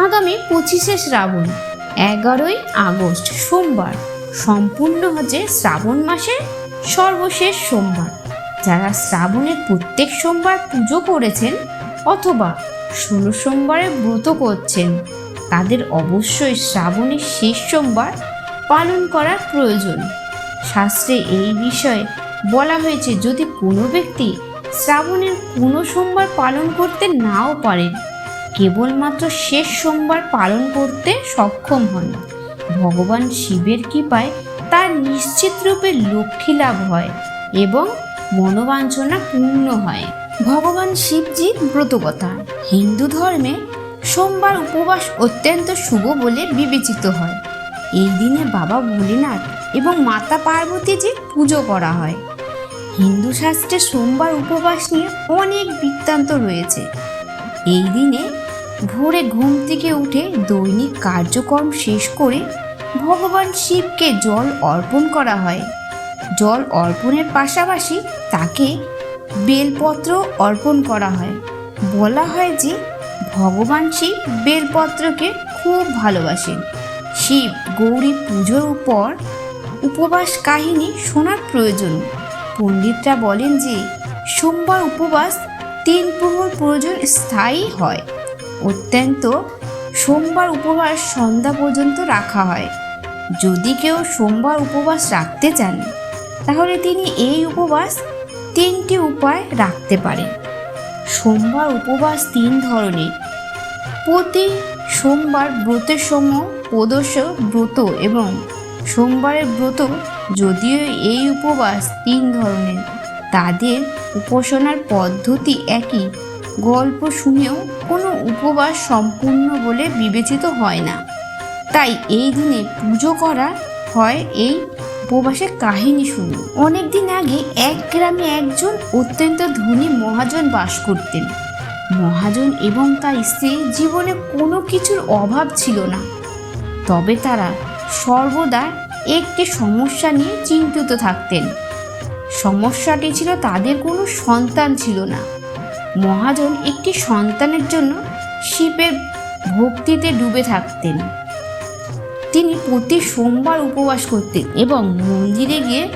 আগামী পঁচিশে শ্রাবণ, এগারোই আগস্ট, সোমবার। সম্পূর্ণ হচ্ছে শ্রাবণ মাসের সর্বশেষ সোমবার। যারা শ্রাবণের প্রত্যেক সোমবার পুজো করেছেন অথবা ষোলো সোমবারে ব্রত করছেন, তাদের অবশ্যই শ্রাবণের শেষ সোমবার পালন করার প্রয়োজন। শাস্ত্রে এই বিষয়ে বলা হয়েছে, যদি কোনো ব্যক্তি শ্রাবণের কোনো সোমবার পালন করতে নাও পারেন কেবলমাত্র শেষ সোমবার পালন করতে সক্ষম হন ভগবান শিবের কৃপায় তার নিশ্চিত রূপে লক্ষ্মী লাভ হয় এবং মনোবাঞ্ছনা পূর্ণ হয়। ভগবান শিবজির ব্রতকথা, হিন্দু ধর্মে সোমবার উপবাস অত্যন্ত শুভ বলে বিবেচিত হয়। এই দিনে বাবা ভোলেনাথ এবং মাতা পার্বতীজির পুজো করা হয়। হিন্দু শাস্ত্রে সোমবার উপবাস নিয়ে অনেক বৃত্তান্ত রয়েছে। এই দিনে ভোরে ঘুম থেকে উঠে দৈনিক কার্যক্রম শেষ করে ভগবান শিবকে জল অর্পণ করা হয়। জল অর্পণের পাশাপাশি তাকে বেলপত্র অর্পণ করা হয়। বলা হয় যে ভগবান শিব বেলপত্রকে খুব ভালোবাসেন। শিব গৌরী পুজোর উপর উপবাস কাহিনী শোনার প্রয়োজন। পণ্ডিতরা বলেন যে সোমবার উপবাস তিন প্রহর প্রয়োজন স্থায়ী হয়। অত্যন্ত সোমবার উপবাস সন্ধ্যা পর্যন্ত রাখা হয়। যদি কেউ সোমবার উপবাস রাখতে চান, তাহলে তিনি এই উপবাস তিনটি উপায় রাখতে পারেন। সোমবার উপবাস তিন ধরনের। প্রতি সোমবার ব্রতের সময় প্রদর্শ ব্রত এবং সোমবারের ব্রত যদিও এই উপবাস তিন ধরনের, তাদের উপাসনার পদ্ধতি একই। গল্প শুনেও কোনো উপবাস সম্পূর্ণ বলে বিবেচিত হয় না। তাই এই দিনে পুজো করা হয় এই উপবাসের কাহিনী শুনে অনেক দিন আগে এক গ্রামে একজন অত্যন্ত ধনী মহাজন বাস করতেন। মহাজন এবং তার স্ত্রী জীবনে কোনো কিছুর অভাব ছিল না। তবে তারা সর্বদা একটি সমস্যা নিয়ে চিন্তিত থাকতেন। সমস্যাটি ছিল তাদের কোনো সন্তান ছিল না। মহাজন একটি সন্তানের জন্য শিবের ভক্তিতে ডুবে থাকতেন। তিনি প্রতি সোমবার উপবাস করতেন এবং মন্দিরে গিয়ে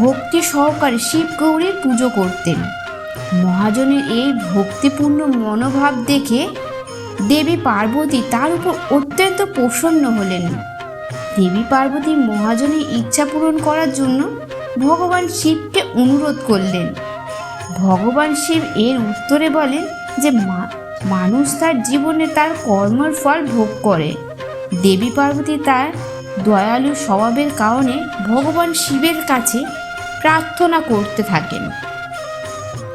ভক্তি সহকারে শিব গৌরীর পুজো করতেন। মহাজনের এই ভক্তিপূর্ণ মনোভাব দেখে দেবী পার্বতী তার উপর অত্যন্ত প্রসন্ন হলেন। দেবী পার্বতী মহাজনের ইচ্ছা পূরণ করার জন্য ভগবান শিবকে অনুরোধ করলেন। ভগবান শিব এর উত্তরে বলেন যে মানুষ তার জীবনে তার কর্মের ফল ভোগ করে। দেবী পার্বতী তার দয়ালু স্বভাবের কারণে ভগবান শিবের কাছে প্রার্থনা করতে থাকেন।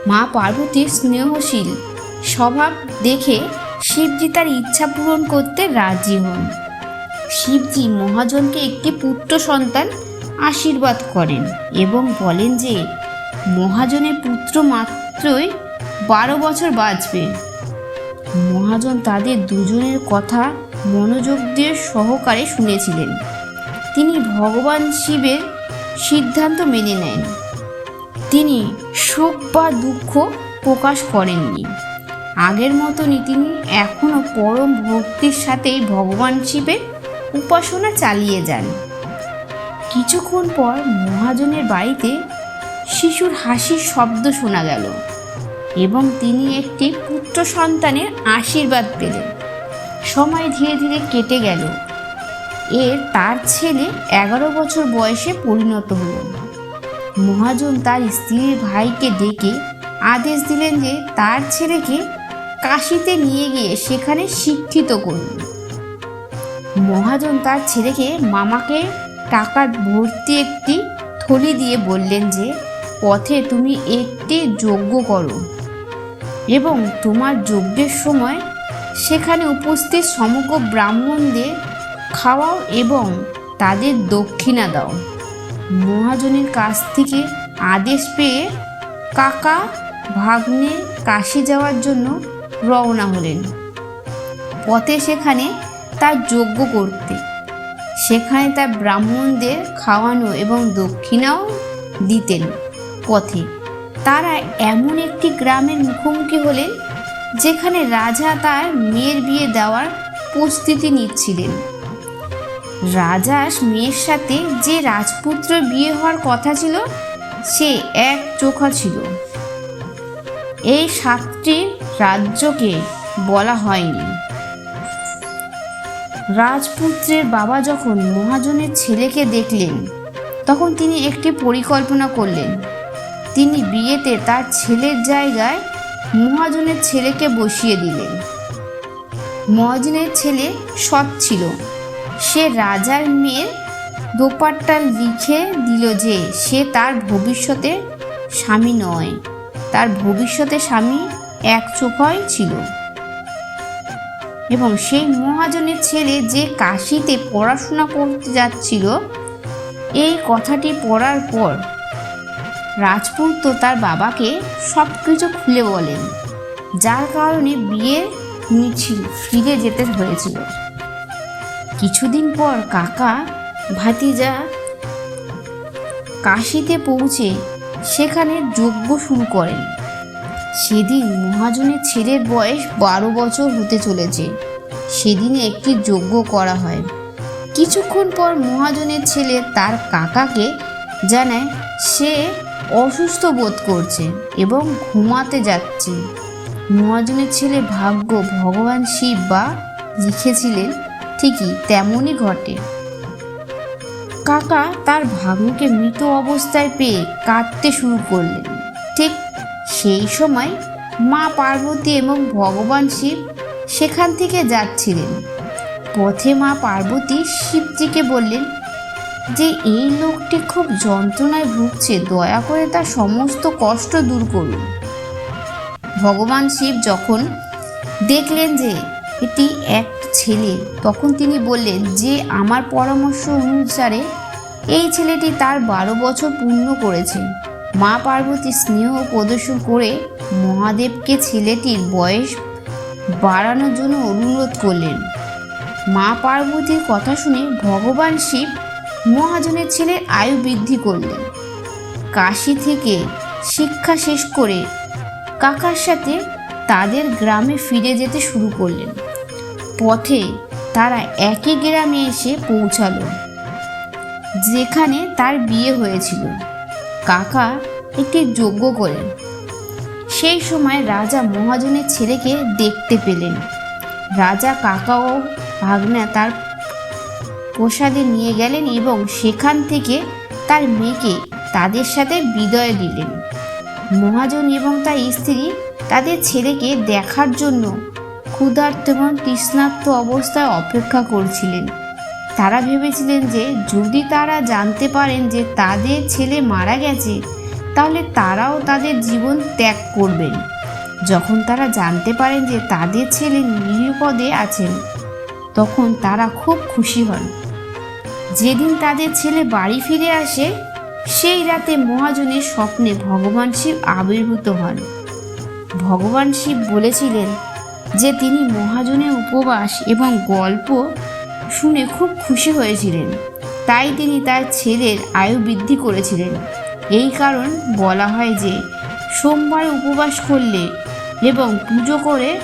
মা পার্বতীর স্নেহশীল স্বভাব দেখে শিবজি তার ইচ্ছা পূরণ করতে রাজি হন। শিবজি মহাজনকে একটি পুত্র সন্তান আশীর্বাদ করেন এবং বলেন যে মহাজনের পুত্র মাত্রই বারো বছর বাঁচবে। মহাজন তাদের দুজনের কথা মনোযোগ দিয়ে সহকারে শুনেছিলেন। তিনি ভগবান শিবের সিদ্ধান্ত মেনে নেন। তিনি সুখ বা দুঃখ প্রকাশ করেননি। আগের মতনই তিনি এখনও পরম ভক্তির সাথেই ভগবান শিবের উপাসনা চালিয়ে যান। কিছুক্ষণ পর মহাজনের বাড়িতে শিশুর হাসির শব্দ শোনা গেল এবং তিনি একটি পুত্র সন্তানের আশীর্বাদ পেলেন। সময় ধীরে ধীরে কেটে গেল। এর তার ছেলে এগারো বছর বয়সে পরিণত হল মহাজন তার স্ত্রীর ভাইকে ডেকে আদেশ দিলেন যে তার ছেলেকে কাশিতে নিয়ে গিয়ে সেখানে শিক্ষিত করুন। মহাজন তার ছেলেকে মামাকে টাকা ভর্তি একটি থলি দিয়ে বললেন যে পথে তুমি একটি যজ্ঞ করো এবং তোমার যজ্ঞের সময় সেখানে উপস্থিত সমগ্র ব্রাহ্মণদের খাওয়াও এবং তাদের দক্ষিণা দাও। মহাজনের কাছ থেকে আদেশ পেয়ে কাকা ভাগ্নে কাশি যাওয়ার জন্য রওনা হলেন। পথে সেখানে তার যজ্ঞ করতে। সেখানে তার ব্রাহ্মণদের খাওয়ানো এবং দক্ষিণাও দিতেন। পথে। তারা এমন একটি গ্রামের মুখোমুখি হলেন, যেখানে রাজা তার মেয়ের বিয়ে দেওয়ার প্রস্তুতি নিচ্ছিলেন। রাজা মেয়ের সাথে যে রাজপুত্র বিয়ে হওয়ার কথা ছিল, সে এক চোখা ছিল। এই সাতটি রাজ্যকে বলা হয়নি। রাজপুত্রের বাবা যখন মহাজনের ছেলেকে দেখলেন, তখন তিনি একটি পরিকল্পনা করলেন। তিনি বিয়েতে তার ছেলের জায়গায় মহাজনের ছেলেকে বসিয়ে দিলেন। মহাজনের ছেলে সৎ ছিল। সে রাজার মেয়ের দোপাট্টা লিখে দিল যে সে তার ভবিষ্যতে স্বামী নয়। তার ভবিষ্যতে স্বামী এক চোখয় ছিল। এবং সেই মহাজনের ছেলে যে কাশিতে পড়াশোনা করতে যাচ্ছিল, এই কথাটি পড়ার পর রাজপুত্র তার বাবাকে সব কিছু খুলে বলেন, যার কারণে বিয়ে মিছিল ফিরে যেতে হয়েছিল। কিছুদিন পর কাকা, ভাতিজা কাশিতে পৌঁছে সেখানে যজ্ঞ শুরু করেন। সেদিন মহাজনের ছেলের বয়স বারো বছর হতে চলেছে। সেদিনে একটি যজ্ঞ করা হয়। কিছুক্ষণ পর মহাজনের ছেলে তার কাকাকে জানায়, সে অসুস্থ বোধ করছে এবং ঘুমাতে যাচ্ছে। মহাজনের ছেলে ভাগ্য ভগবান শিব বা লিখেছিলেন, ঠিকই তেমনই ঘটে। কাকা তার ভাগ্নকে মৃত অবস্থায় পেয়ে কাঁদতে শুরু করলেন। ঠিক সেই সময় মা পার্বতী এবং ভগবান শিব সেখান থেকে যাচ্ছিলেন। পথে মা পার্বতী শিবজিকে বললেন যে এই লোকটি খুব যন্ত্রণায় ভুগছে, দয়া করে তার সমস্ত কষ্ট দূর করুন। ভগবান শিব যখন দেখলেন যে এটি এক ছেলে, তখন তিনি বললেন, যে আমার পরামর্শ অনুসারে এই ছেলেটি তার বারো বছর পূর্ণ করেছে। মা পার্বতী স্নেহ প্রদর্শন করে মহাদেবকে ছেলেটির বয়স বাড়ানোর জন্য অনুরোধ করলেন। মা পার্বতীর কথা শুনে ভগবান শিব মহাজনের ছেলের আয়ু বৃদ্ধি করলেন। কাশি থেকে শিক্ষা শেষ করে কাকার সাথে তাদের গ্রামে ফিরে যেতে শুরু করলেন। পথে তারা একই গ্রামে এসে পৌঁছালো, যেখানে তার বিয়ে হয়েছিল। কাকা একটি যজ্ঞ করেন। সেই সময় রাজা মহাজনের ছেলেকে দেখতে পেলেন। রাজা কাকা ও ভাগনা তার প্রসাদে নিয়ে গেলেন এবং সেখান থেকে তার মেয়েকে তাদের সাথে বিদায় দিলেন। মহাজন এবং তার স্ত্রী তাদের ছেলেকে দেখার জন্য ক্ষুধার্ত এবং তৃষ্ণার্ত অবস্থায় অপেক্ষা করছিলেন। তারা ভেবেছিলেন যে যদি তারা জানতে পারেন যে তাদের ছেলে মারা গেছে, তাহলে তারাও তাদের জীবন ত্যাগ করবেন। যখন তারা জানতে পারেন যে তাদের ছেলে নিরাপদে আছেন, তখন তারা খুব খুশি হন। যেদিন তাদের ছেলে বাড়ি ফিরে আসে, সেই রাতে মহাজনের স্বপ্নে ভগবান শিব আবির্ভূত হন। ভগবান শিব বলেছিলেন যে তিনি মহাজনের উপবাস এবং গল্প শুনে খুব খুশি হয়েছিলেন। তাই তিনি তার ছেলের আয়ু বৃদ্ধি করেছিলেন। এই কারণ বলা হয় যে সোমবার উপবাস করলে এবং পুজো করে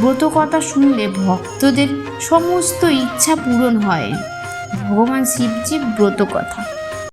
ব্রতকথা শুনলে ভক্তদের সমস্ত ইচ্ছা পূরণ হয়। ভগবান শিবজির ব্রতকথা।